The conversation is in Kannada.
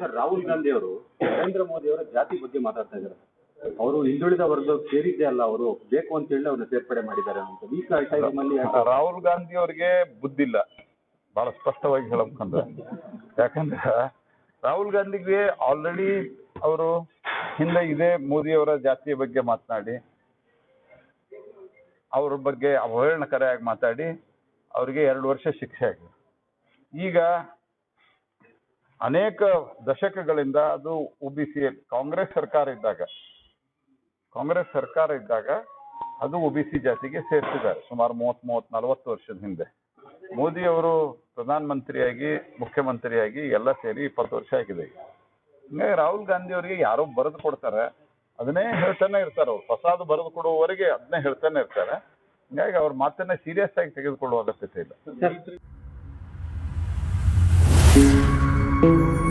ಸರ್ ರಾಹುಲ್ ಗಾಂಧಿ ಅವರು ನರೇಂದ್ರ ಮೋದಿ ಅವರ ಜಾತಿ ಬಗ್ಗೆ ಮಾತಾಡ್ತಾ ಇದ್ದಾರೆ. ಅವರು ಹಿಂದುಳಿದ ವರ್ಗ ಸೇರಿದ್ದೆ ಅಲ್ಲ ಅವರು ಬೇಕು ಅಂತ ಹೇಳಿ ಅವ್ರನ್ನ ಸೇರ್ಪಡೆ ಮಾಡಿದ್ದಾರೆ ಅಂತ. ಈ ಟೈಮಲ್ಲಿ ಯಾಕೆ ರಾಹುಲ್ ಗಾಂಧಿ ಅವರಿಗೆ ಬುದ್ಧಿ ಇಲ್ಲ. ಬಹಳ ಸ್ಪಷ್ಟವಾಗಿ ಹೇಳಬೇಕಂದ್ರೆ. ಯಾಕಂದ್ರೆ ರಾಹುಲ್ ಗಾಂಧಿಗೆ ಆಲ್ರೆಡಿ ಅವರು ಹಿಂದೆ ಇದೆ ಮೋದಿ ಅವರ ಜಾತಿಯ ಬಗ್ಗೆ ಮಾತನಾಡಿ ಅವ್ರ ಬಗ್ಗೆ ಅವಹೇಳನಕಾರಿಯಾಗಿ ಮಾತಾಡಿ ಅವ್ರಿಗೆ ಎರಡು ವರ್ಷ ಶಿಕ್ಷೆ ಆಗಿದೆ. ಈಗ ಅನೇಕ ದಶಕಗಳಿಂದ ಅದು ಒಬಿಸಿ ಕಾಂಗ್ರೆಸ್ ಸರ್ಕಾರ ಇದ್ದಾಗ. ಕಾಂಗ್ರೆಸ್ ಸರ್ಕಾರ ಇದ್ದಾಗ ಅದು ಒಬಿಸಿ ಜಾತಿಗೆ ಸೇರಿಸಿದ್ದಾರೆ ಸುಮಾರು ಮೂವತ್ ಮೂವತ್ ನಲವತ್ತು ವರ್ಷದ ಹಿಂದೆ. ಮೋದಿ ಅವರು ಪ್ರಧಾನ ಮಂತ್ರಿಯಾಗಿ ಮುಖ್ಯಮಂತ್ರಿಯಾಗಿ ಎಲ್ಲ ಸೇರಿ ಇಪ್ಪತ್ತು ವರ್ಷ ಆಗಿದೆ. ಹಿಂಗಾಗಿ ರಾಹುಲ್ ಗಾಂಧಿ ಅವರಿಗೆ ಯಾರೋ ಬರೆದು ಕೊಡ್ತಾರೆ, ಅದನ್ನೇ ಹೇಳ್ತಾನೆ ಇರ್ತಾರೆ ಅವ್ರು. ಹೊಸದು ಬರೆದು ಕೊಡುವವರೆಗೆ ಅದನ್ನೇ ಹೇಳ್ತಾನೆ ಇರ್ತಾರೆ. ಹಿಂಗಾಗಿ ಅವ್ರ ಮಾತನ್ನ ಸೀರಿಯಸ್ ಆಗಿ ತೆಗೆದುಕೊಳ್ಳುವ ಅಗತ್ಯತೆ ಇಲ್ಲ. thank you.